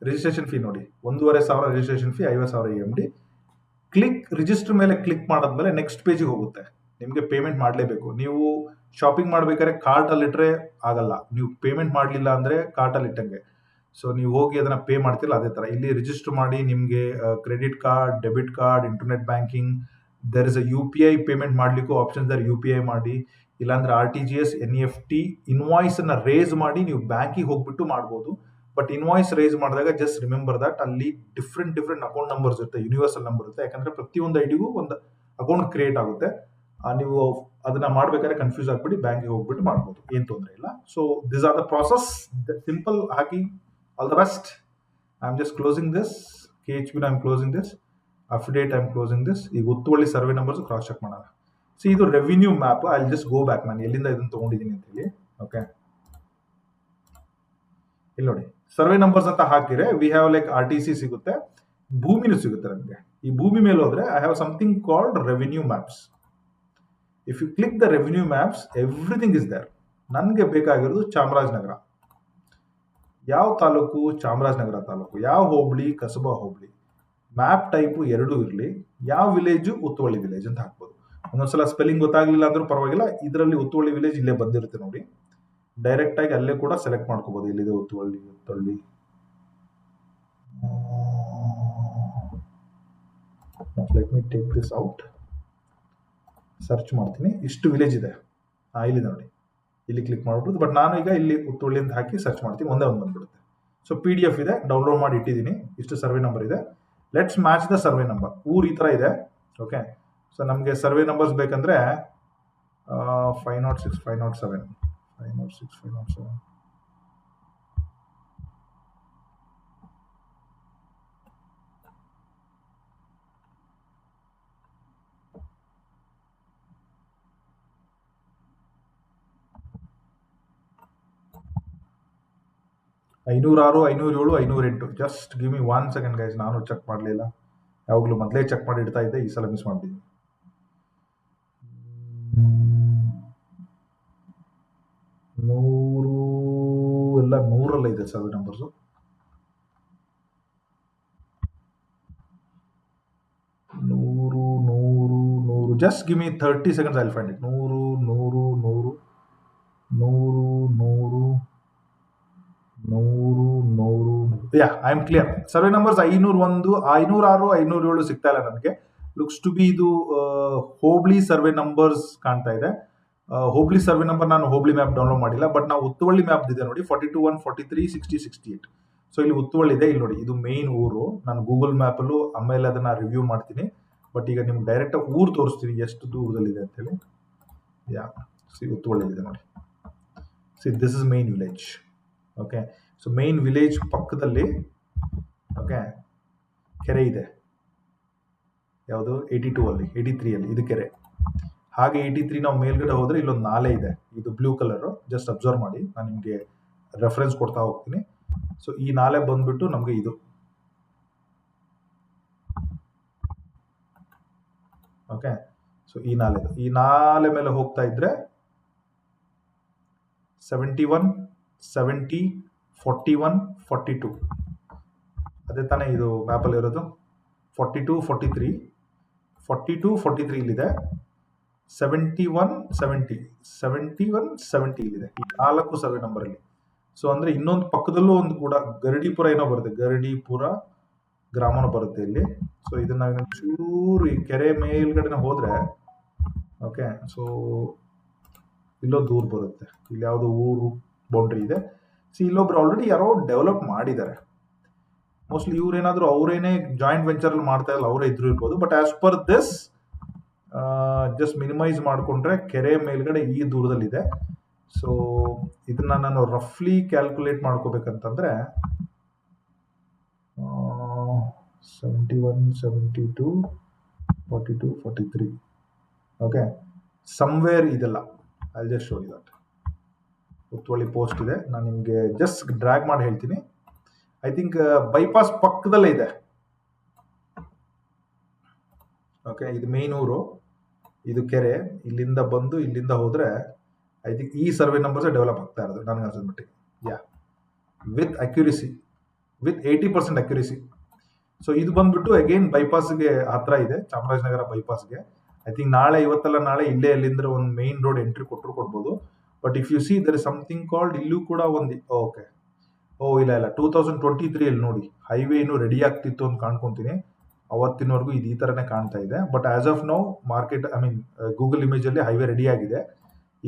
[SPEAKER 1] ರಿಜಿಸ್ಟ್ರೇಷನ್ ಫೀ ನೋಡಿ. ಒಂದೂವರೆ ಸಾವಿರ ರಿಜಿಸ್ಟ್ರೇಷನ್ ಫೀ ಐವತ್ತು ಸಾವಿರ ಎಂ ಡಿ ಕ್ಲಿಕ್ ರಿಜಿಸ್ಟರ್ ಮೇಲೆ ಕ್ಲಿಕ್ ಮಾಡಿದ್ಮೇಲೆ ನೆಕ್ಸ್ಟ್ ಪೇಜಿಗೆ ಹೋಗುತ್ತೆ. ನಿಮಗೆ ಪೇಮೆಂಟ್ ಮಾಡಲೇಬೇಕು. ನೀವು ಶಾಪಿಂಗ್ ಮಾಡಬೇಕಾದ್ರೆ ಕಾರ್ಟಲ್ಲಿಟ್ಟರೆ ಆಗಲ್ಲ. ನೀವು ಪೇಮೆಂಟ್ ಮಾಡಲಿಲ್ಲ ಅಂದರೆ ಕಾರ್ಟಲ್ಲಿ ಇಟ್ಟಂಗೆ. ಸೊ ನೀವು ಹೋಗಿ ಅದನ್ನು ಪೇ ಮಾಡ್ತಿಲ್ಲ, ಅದೇ ಥರ ಇಲ್ಲಿ ರಿಜಿಸ್ಟರ್ ಮಾಡಿ ನಿಮಗೆ credit card debit card internet banking there is a U P I payment ಮಾಡಲಿಕ್ಕೂ options there U P I ಮಾಡಿ. ಇಲ್ಲಾಂದ್ರೆ R T G S N F T invoice ಅನ್ನ ರೇಸ್ ಮಾಡಿ ನೀವು ಬ್ಯಾಂಕಿಗೆ ಹೋಗ್ಬಿಟ್ಟು ಮಾಡ್ಬೋದು. ಬಟ್ ಇನ್ವಾಯ್ಸ್ ರೇಸ್ ಮಾಡಿದಾಗ ಜಸ್ಟ್ ರಿಮೆಂಬರ್ ದಟ್ ಅಲ್ಲಿ ಡಿಫ್ರೆಂಟ್ ಡಿಫ್ರೆಂಟ್ ಅಕೌಂಟ್ ನಂಬರ್ಸ್ ಇರುತ್ತೆ ಯೂನಿವರ್ಸಲ್ ನಂಬರ್ ಇರುತ್ತೆ. ಯಾಕಂದ್ರೆ ಪ್ರತಿಯೊಂದು ಐಡಿಗೂ ಒಂದು ಅಕೌಂಟ್ ಕ್ರಿಯೇಟ್ ಆಗುತ್ತೆ. ನೀವು ಅದನ್ನ ಮಾಡ್ಬೇಕಾದ್ರೆ ಕನ್ಫ್ಯೂಸ್ ಆಗ್ಬಿಟ್ಟು ಬ್ಯಾಂಕಿಗೆ ಹೋಗ್ಬಿಟ್ಟು ಮಾಡ್ಬೋದು. ಏನು ತೊಂದರೆ ಇಲ್ಲ. So this are the process simple hockey all the best I am just closing this K H B I am closing this affidavit I am closing this ಈಗ Ottuvalli survey numbers cross check ಮಾಡೋಣ. ಸಿ ಇದು revenue map I just go back ನಾನು ಎಲ್ಲಿಂದ ಇದನ್ನು ತೊಗೊಂಡಿದ್ದೀನಿ ಅಂತ ಹೇಳಿ ಓಕೆ ಇಲ್ಲಿ ನೋಡಿ. ಸರ್ವೆ ನಂಬರ್ಸ್ ಅಂತ ಹಾಕಿದ್ರೆ we have like R T C ಸಿಗುತ್ತೆ. ಭೂಮಿನೂ ಸಿಗುತ್ತೆ ನಮಗೆ. ಈ ಭೂಮಿ ಮೇಲೆ ಹೋದ್ರೆ I have something called revenue maps if you click the revenue maps everything is there ನನಗೆ ಬೇಕಾಗಿರೋದು ಚಾಮರಾಜನಗರ. ಯಾವ ತಾಲೂಕು? ಚಾಮರಾಜನಗರ ತಾಲೂಕು. ಯಾವ ಹೋಬಳಿ? ಕಸಬಾ ಹೋಬಳಿ. ಮ್ಯಾಪ್ ಟೈಪು ಎರಡೂ ಇರಲಿ. ಯಾವ ವಿಲೇಜು ಉತ್ತವಳ್ಳಿ ವಿಲೇಜ್ ಅಂತ ಹಾಕ್ಬೋದು. ಒಂದೊಂದ್ಸಲ ಸ್ಪೆಲ್ಲಿಂಗ್ ಗೊತ್ತಾಗ್ಲಿಲ್ಲ ಅಂದ್ರೂ ಪರವಾಗಿಲ್ಲ. ಇದರಲ್ಲಿ ಉತ್ತುವಳ್ಳಿ ವಿಲೇಜ್ ಇಲ್ಲೇ ಬಂದಿರುತ್ತೆ ನೋಡಿ. ಡೈರೆಕ್ಟ್ ಆಗಿ ಅಲ್ಲೇ ಕೂಡ ಸೆಲೆಕ್ಟ್ ಮಾಡ್ಕೋಬಹುದು ಇಲ್ಲಿದೆ Uttuvalli? Me take out search ಮಾಡ್ತೀನಿ. ಇಷ್ಟು ವಿಲೇಜ್ ಇದೆ. ಹಾ ಇಲ್ಲಿದೆ ನೋಡಿ. ಇಲ್ಲಿ ಕ್ಲಿಕ್ ಮಾಡ್ಬಿಟ್ಟು ಬಟ್ ನಾನು ಈಗ ಇಲ್ಲಿ ಉತ್ತುಳ್ಳಿ ಅಂತ ಹಾಕಿ ಸರ್ಚ್ ಮಾಡ್ತೀನಿ. ಒಂದೇ ಒಂದು ಬಂದ್ಬಿಡುತ್ತೆ. ಸೊ ಪಿ ಡಿ ಎಫ್ ಇದೆ. ಡೌನ್ಲೋಡ್ ಮಾಡಿ ಇಟ್ಟಿದ್ದೀನಿ. ಇಷ್ಟು ಸರ್ವೆ ನಂಬರ್ ಇದೆ. Let's match the survey number ಊರು ಈ ಥರ ಇದೆ. ಓಕೆ ಸೊ ನಮಗೆ ಸರ್ವೆ ನಂಬರ್ಸ್ ಬೇಕಂದ್ರೆ five nought six five nought seven five nought six five nought seven ಐನೂರಾರು ಐನೂರ ಏಳು ಐನೂರ ಎಂಟು just give me one second guys ನಾನು ಚೆಕ್ ಮಾಡಲಿಲ್ಲ. ಯಾವಾಗಲೂ ಮೊದಲೇ ಚೆಕ್ ಮಾಡಿ ಇಡ್ತಾ ಇದ್ದೆ, ಈ ಸಲ ಮಿಸ್ ಮಾಡಿದ್ದೀನಿ ನೂರು ಎಲ್ಲ ನೂರಲ್ಲ ಇದೆ ಸರ್ವೆ ನಂಬರ್ಸು ನೂರು ನೂರು ನೂರು. Just give me thirty seconds I'll find it ನೂರು ನೂರು ನೂರು. ನೂರು ನೂರು. ನೂರು ನೂರು yeah I am clear survey numbers ಐನೂರು ಒಂದು, ಐನೂರ ಆರು, ಐನೂರ ಏಳು ಸಿಗ್ತಾ ಇಲ್ಲ ನನಗೆ ಲುಕ್ಸ್ ಟು ಬಿ ಇದು ಹೋಬ್ಳಿ ಸರ್ವೆ ನಂಬರ್ಸ್ ಕಾಣ್ತಾ ಇದೆ. ಹೋಬ್ಳಿ ಸರ್ವೆ ನಂಬರ್ ನಾನು ಹೋಬ್ಳಿ ಮ್ಯಾಪ್ ಡೌನ್ಲೋಡ್ ಮಾಡಿಲ್ಲ ಬಟ್ ನಾವು ಉತ್ತುವಳ್ಳಿ ಮ್ಯಾಪ್ ಇದೆ ನೋಡಿ forty two one forty three sixty sixty eight so ಇಲ್ಲಿ ಉತ್ತುವಳ್ಳಿ ಇದೆ, ಇಲ್ಲಿ ನೋಡಿ, ಇದು ಮೇನ್ ಊರು. ನಾನು ಗೂಗಲ್ ಮ್ಯಾಪಲ್ಲೂ ಆಮೇಲೆ ಅದನ್ನ ರಿವ್ಯೂ ಮಾಡ್ತೀನಿ. ಬಟ್ ಈಗ ನಿಮ್ಗೆ ಡೈರೆಕ್ಟ್ ಊರು ತೋರಿಸ್ತೀನಿ, ಎಷ್ಟು ದೂರದಲ್ಲಿದೆ ಅಂತೇಳಿ ಯಾ ಸಿ ಉತ್ತುವಳ್ಳಿಇದೆ ನೋಡಿ. See this is main village okay so main village ಪಕ್ಕದಲ್ಲಿ ಓಕೆ ಕೆರೆ ಇದೆ. ಯಾವುದು? ಏಯ್ಟಿ ಟೂ ಅಲ್ಲಿ ಏಯ್ಟಿ ತ್ರೀ ಅಲ್ಲಿ, ಇದು ಕೆರೆ. ಹಾಗೆ ಏಯ್ಟಿ ತ್ರೀ ನಾವು ಮೇಲ್ಗಡೆ ಹೋದ್ರೆ ಇಲ್ಲೊಂದು ನಾಲೆ ಇದೆ. ಇದು ಬ್ಲೂ ಕಲರ್ ಜಸ್ಟ್ ಅಬ್ಸರ್ವ್ ಮಾಡಿ. ನಾನು ನಿಮಗೆ ರೆಫರೆನ್ಸ್ ಕೊಡ್ತಾ ಹೋಗ್ತೀನಿ. ಸೊ ಈ ನಾಲೆ ಬಂದ್ಬಿಟ್ಟು ನಮಗೆ ಇದು. ಓಕೆ ಸೊ ಈ ನಾಲೆ ಈ ನಾಲೆ ಮೇಲೆ ಹೋಗ್ತಾ ಇದ್ರೆ seventy one seventy forty one forty two ಅದೇ ತಾನೇ ಇದು ಮ್ಯಾಪಲ್ಲಿ ಇರೋದು. Forty two forty three forty two forty three ಇಲ್ಲಿದೆ. Seventy one seventy seventy one seventy ಇಲ್ಲಿದೆ ಈ ನಾಲ್ಕು ಸರ್ವೆ ನಂಬರಲ್ಲಿ ಸೊ ಅಂದ್ರೆ ಇನ್ನೊಂದು ಪಕ್ಕದಲ್ಲೂ ಒಂದು ಕೂಡ ಗರಡಿಪುರ ಏನೋ ಬರುತ್ತೆ. ಗರಡಿಪುರ ಗ್ರಾಮನೂ ಬರುತ್ತೆ ಇಲ್ಲಿ. ಸೊ ಇದನ್ನ ಚೂರು ಈ ಕೆರೆ ಮೇಲ್ಗಡೆನೆ ಹೋದರೆ ಓಕೆ ಸೊ ಇಲ್ಲೋ ದೂರ ಬರುತ್ತೆ. ಇಲ್ಲಿ ಯಾವುದೋ ಊರು ಬೌಂಡ್ರಿ ಇದೆ. ಸೊ ಇಲ್ಲೊಬ್ರು ಆಲ್ರೆಡಿ ಯಾರೋ ಡೆವಲಪ್ ಮಾಡಿದ್ದಾರೆ. ಮೋಸ್ಟ್ಲಿ ಇವರೇನಾದರೂ ಅವರೇನೇ ಜಾಯಿಂಟ್ ವೆಂಚರ್ ಮಾಡ್ತಾ ಇಲ್ಲ, ಅವರೇ ಇದ್ರು ಇರ್ಬೋದು. But as per this just minimise ಮಾಡಿಕೊಂಡ್ರೆ ಕೆರೆ ಮೇಲ್ಗಡೆ ಈ ದೂರದಲ್ಲಿದೆ. ಸೊ ಇದನ್ನ ನಾನು ರಫ್ಲಿ calculate ಮಾಡ್ಕೋಬೇಕಂತಂದ್ರೆ seventy one seventy two forty two forty three okay somewhere ಇದೆಲ್ಲ I just show that Uttuvalli post ಇದೆ. ನಾನು ನಿಮಗೆ ಜಸ್ಟ್ ಡ್ರ್ಯಾಗ್ ಮಾಡಿ ಹೇಳ್ತೀನಿ. ಐ ಥಿಂಕ್ ಬೈಪಾಸ್ ಪಕ್ಕದಲ್ಲೇ ಇದೆ. ಓಕೆ ಇದು ಮೇನ್ ಊರು. ಇದು ಕೆರೆ, ಇಲ್ಲಿಂದ ಬಂದು ಇಲ್ಲಿಂದ ಹೋದ್ರೆ ಐ ಥಿಂಕ್ ಈ ಸರ್ವೆ ನಂಬರ್ಸ್ ಡೆವಲಪ್ ಆಗ್ತಾ ಇರೋದು ನನಗೆ ಅನ್ಸಿದ ಮಟ್ಟಿಗೆ. Yeah with accuracy with eighty percent accuracy so ಇದು ಬಂದ್ಬಿಟ್ಟು ಅಗೇನ್ ಬೈಪಾಸ್ಗೆ ಹತ್ರ ಇದೆ, ಚಾಮರಾಜನಗರ ಬೈಪಾಸ್ಗೆ ಐ ಥಿಂಕ್ ನಾಳೆ ಇವತ್ತಲ್ಲ, ನಾಳೆ ಇಲ್ಲೇ ಎಲ್ಲಿಂದ್ರೆ ಒಂದು ಮೇನ್ ರೋಡ್ ಎಂಟ್ರಿ ಕೊಟ್ಟರು ಕೊಡ್ಬೋದು. But if you see there is something called ಇಲ್ಲೂ ಕೂಡ ಒಂದು ಓಕೆ ಓ ಇಲ್ಲ ಇಲ್ಲ. ಟೂ ತೌಸಂಡ್ ಟ್ವೆಂಟಿ ತ್ರೀ ಅಲ್ಲಿ ನೋಡಿ. ಹೈವೇ ಇನ್ನೂ ರೆಡಿ ಆಗ್ತಿತ್ತು ಅಂತ ಕಾಣ್ಕೊಂತೀನಿ. ಅವತ್ತಿನವರೆಗೂ ಇದು ಈ ಥರನೇ ಕಾಣ್ತಾ ಇದೆ. But as of now market I mean Google ಇಮೇಜಲ್ಲಿ highway ready ಆಗಿದೆ.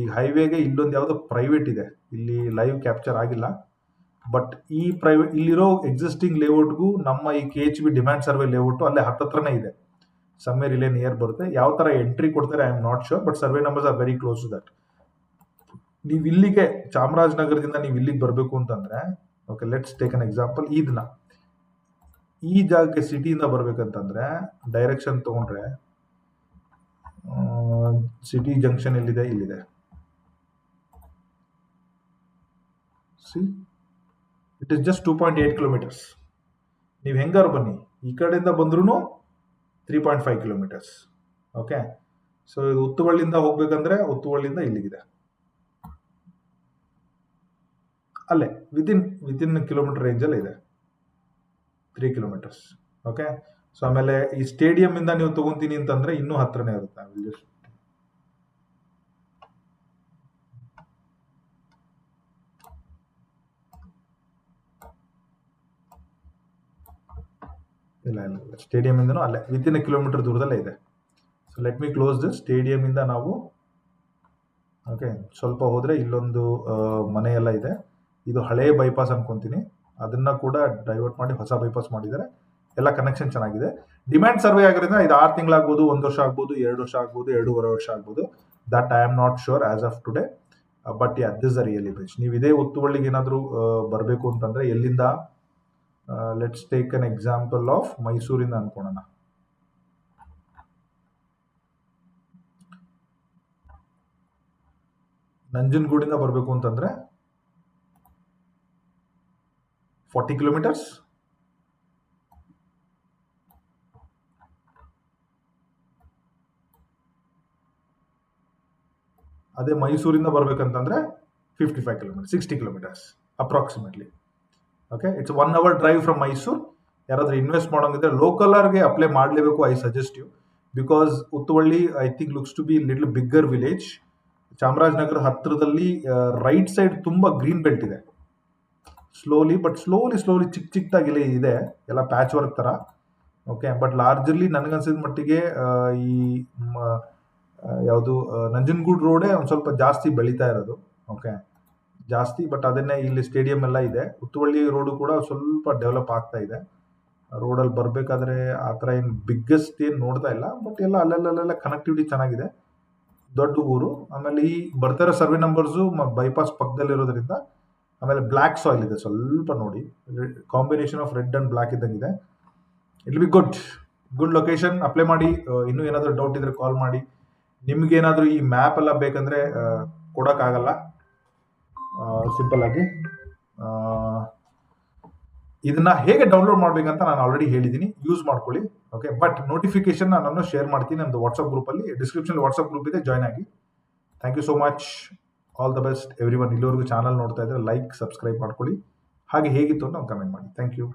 [SPEAKER 1] ಈಗ ಹೈವೇಗೆ ಇಲ್ಲೊಂದು ಯಾವುದೋ ಪ್ರೈವೇಟ್ ಇದೆ. ಇಲ್ಲಿ ಲೈವ್ ಕ್ಯಾಪ್ಚರ್ ಆಗಿಲ್ಲ. ಬಟ್ ಈ ಪ್ರೈವೇಟ್ ಇಲ್ಲಿರೋ ಎಕ್ಸಿಸ್ಟಿಂಗ್ ಲೇಔಟ್ಗೂ ನಮ್ಮ ಈ K H B demand survey layout ಅಲ್ಲೇ ಹತ್ತತ್ರನೇ ಇದೆ. ಸಮ್ಮೇರ್ ಇಲ್ಲೇ ನಿಯರ್ ಬರುತ್ತೆ. ಯಾವ ಥರ ಎಂಟ್ರಿ ಕೊಡ್ತಾರೆ I am not sure but survey numbers are very close to that ನೀವು ಇಲ್ಲಿಗೆ ಚಾಮರಾಜನಗರದಿಂದ ನೀವು ಇಲ್ಲಿಗೆ ಬರಬೇಕು ಅಂತಂದ್ರೆ okay let's take an example ಈ ದಿನ. ಈ ಜಾಗಕ್ಕೆ ಸಿಟಿಯಿಂದ ಬರ್ಬೇಕಂತಂದ್ರೆ ಡೈರೆಕ್ಷನ್ ತಗೊಂಡ್ರೆ ಸಿಟಿ ಜಂಕ್ಷನ್ ಎಲ್ಲಿದೆ? ಇಲ್ಲಿದೆ. See it is just two point eight kilometres ನೀವು ಹೆಂಗಾರು ಬನ್ನಿ. ಈ ಕಡೆಯಿಂದ ಬಂದ್ರೂ three point five kilometres okay so ಇದು ಉತ್ತುವಳ್ಳಿಯಿಂದ ಹೋಗ್ಬೇಕಂದ್ರೆ ಉತ್ತುವಳ್ಳಿಯಿಂದ ಇಲ್ಲಿಗಿದೆ. ಅಲ್ಲೇ ವಿತಿನ್ ವಿತಿನ್ ಕಿಲೋಮೀಟರ್ ರೇಂಜಲ್ಲಿ ಇದೆ. ತ್ರೀ ಕಿಲೋಮೀಟರ್ಸ್ ಓಕೆ ಸೊ ಆಮೇಲೆ ಈ ಸ್ಟೇಡಿಯಂ ಇಂದ ನೀವು ತಗೊಂತೀನಿ ಅಂತಂದ್ರೆ ಇನ್ನೂ ಹತ್ರನೇ ಇರುತ್ತೆ ಇಲ್ಲ ಇಲ್ಲ ಇಲ್ಲ. ಸ್ಟೇಡಿಯಂ ಅಲ್ಲೇ ವಿತ್ ಇನ್ ಕಿಲೋಮೀಟರ್ ದೂರದಲ್ಲೇ ಇದೆ. So let me close the stadium ಇಂದ ನಾವು ಓಕೆ ಸ್ವಲ್ಪ ಹೋದರೆ ಇಲ್ಲೊಂದು ಮನೆ ಎಲ್ಲ ಇದೆ. ಇದು ಹಳೆಯ ಬೈಪಾಸ್ ಅನ್ಕೊಂತೀನಿ. ಅದನ್ನ ಕೂಡ ಡೈವರ್ಟ್ ಮಾಡಿ ಹೊಸ ಬೈಪಾಸ್ ಮಾಡಿದ್ದಾರೆ. ಎಲ್ಲ ಕನೆಕ್ಷನ್ ಚೆನ್ನಾಗಿದೆ. ಡಿಮ್ಯಾಂಡ್ ಸರ್ವೆ ಆಗಿರೋದ್ರಿಂದ ಇದು ಆರು ತಿಂಗಳಾಗ್ಬೋದು, ಒಂದು ವರ್ಷ ಆಗ್ಬೋದು, ಎರಡು ವರ್ಷ ಆಗ್ಬೋದು, ಎರಡೂವರೆ ವರ್ಷ ಆಗ್ಬೋದು. That I am not sure as of today but yeah this really best ನೀವು ಇದೇ ಒತ್ತುವಳ್ಳಿಗೆ ಏನಾದರೂ ಬರಬೇಕು ಅಂತಂದರೆ ಎಲ್ಲಿಂದ let's take an example of ಮೈಸೂರಿಂದ ಅನ್ಕೊಳ್ಳೋಣ ನಂಜನಗೂಡಿಂದ ಬರಬೇಕು ಅಂತಂದ್ರೆ ಫಾರ್ಟಿ ಕಿಲೋಮೀಟರ್ಸ್ ಅದೇ ಮೈಸೂರಿಂದ ಬರಬೇಕಂತಂದರೆ fifty five kilometre sixty kilometres approximately okay it's one hour drive from Mysuru ಯಾರಾದರೂ ಇನ್ವೆಸ್ಟ್ ಮಾಡೋಂಗಿದ್ರೆ ಲೋಕಲರ್ಗೆ ಅಪ್ಲೈ ಮಾಡಲೇಬೇಕು I suggest you because Uttuvalli I think looks to be little bigger village Chamarajanagar ಹತ್ತಿರದಲ್ಲಿ ರೈಟ್ ಸೈಡ್ ತುಂಬ ಗ್ರೀನ್ ಬೆಲ್ಟ್ ಇದೆ. ಸ್ಲೋಲಿ ಬಟ್ ಸ್ಲೋಲಿ ಸ್ಲೋಲಿ ಚಿಕ್ಕ ಚಿಕ್ಕದಾಗಿ ಇಲ್ಲಿ ಇದೆ. ಎಲ್ಲ ಪ್ಯಾಚ್ ವರ್ಕ್ ಥರ ಓಕೆ ಬಟ್ ಲಾರ್ಜರ್ಲಿ ನನಗನ್ಸಿದ ಮಟ್ಟಿಗೆ ಈ ಯಾವುದು ನಂಜನಗೂಡು ರೋಡೇ ಒಂದು ಸ್ವಲ್ಪ ಜಾಸ್ತಿ ಬೆಳೀತಾ ಇರೋದು. ಓಕೆ ಜಾಸ್ತಿ ಬಟ್ ಅದನ್ನೇ ಇಲ್ಲಿ ಸ್ಟೇಡಿಯಂ ಎಲ್ಲ ಇದೆ. ಉತ್ತುವಳ್ಳಿ ರೋಡು ಕೂಡ ಸ್ವಲ್ಪ ಡೆವಲಪ್ ಆಗ್ತಾ ಇದೆ. ರೋಡಲ್ಲಿ ಬರಬೇಕಾದ್ರೆ ಆ ಥರ ಏನು ಬಿಗ್ಗೆಸ್ಟ್ ಏನು ನೋಡ್ತಾ ಇಲ್ಲ ಬಟ್ ಎಲ್ಲ ಅಲ್ಲೆಲ್ಲ ಕನೆಕ್ಟಿವಿಟಿ ಚೆನ್ನಾಗಿದೆ. ದೊಡ್ಡ ಊರು ಆಮೇಲೆ ಈ ಬರ್ತಿರೋ ಸರ್ವೆ ನಂಬರ್ಸು ಬೈಪಾಸ್ ಪಕ್ಕದಲ್ಲಿರೋದ್ರಿಂದ ಆಮೇಲೆ ಬ್ಲ್ಯಾಕ್ ಸಾಯಿಲ್ ಇದೆ ಸ್ವಲ್ಪ ನೋಡಿ. Combination of red and black ಇದ್ದಂಗಿದೆ it be good good location apply ಮಾಡಿ. ಆ, ಇನ್ನೂ ಏನಾದರೂ ಡೌಟ್ ಇದ್ರೆ ಕಾಲ್ ಮಾಡಿ. ನಿಮ್ಗೇನಾದರೂ ಈ ಮ್ಯಾಪ್ ಎಲ್ಲ ಬೇಕಂದ್ರೆ ಆ, ಕೊಡೋಕ್ಕಾಗಲ್ಲ ಸಿಂಪಲ್ ಆಗಿ. ಇದನ್ನ ಹೇಗೆ ಡೌನ್ಲೋಡ್ ಮಾಡ್ಬೇಕಂತ ನಾನು ಆಲ್ರೆಡಿ ಹೇಳಿದ್ದೀನಿ. ಯೂಸ್ ಮಾಡ್ಕೊಳ್ಳಿ. ಓಕೆ ಬಟ್ ನೋಟಿಫಿಕೇಶನ್ ನಾನು ಶೇರ್ ಮಾಡ್ತೀನಿ. ನಮ್ಮದು ವಾಟ್ಸಪ್ ಗ್ರೂಪಲ್ಲಿ ಡಿಸ್ಕ್ರಿಪ್ಷನ್ ವಾಟ್ಸಪ್ ಗ್ರೂಪ್ ಇದೆ. ಜಾಯ್ನ್ ಆಗಿ. Thank you so much all the best everyone ಇಲ್ಲಿವರೆಗೂ ಚಾನಲ್ ನೋಡ್ತಾ ಇದ್ರೆ ಲೈಕ್ ಸಬ್ಸ್ಕ್ರೈಬ್ ಮಾಡ್ಕೊಳ್ಳಿ. ಹಾಗೆ ಹೇಗಿತ್ತು ಅಂತ ಕಮೆಂಟ್ ಮಾಡಿ. Thank you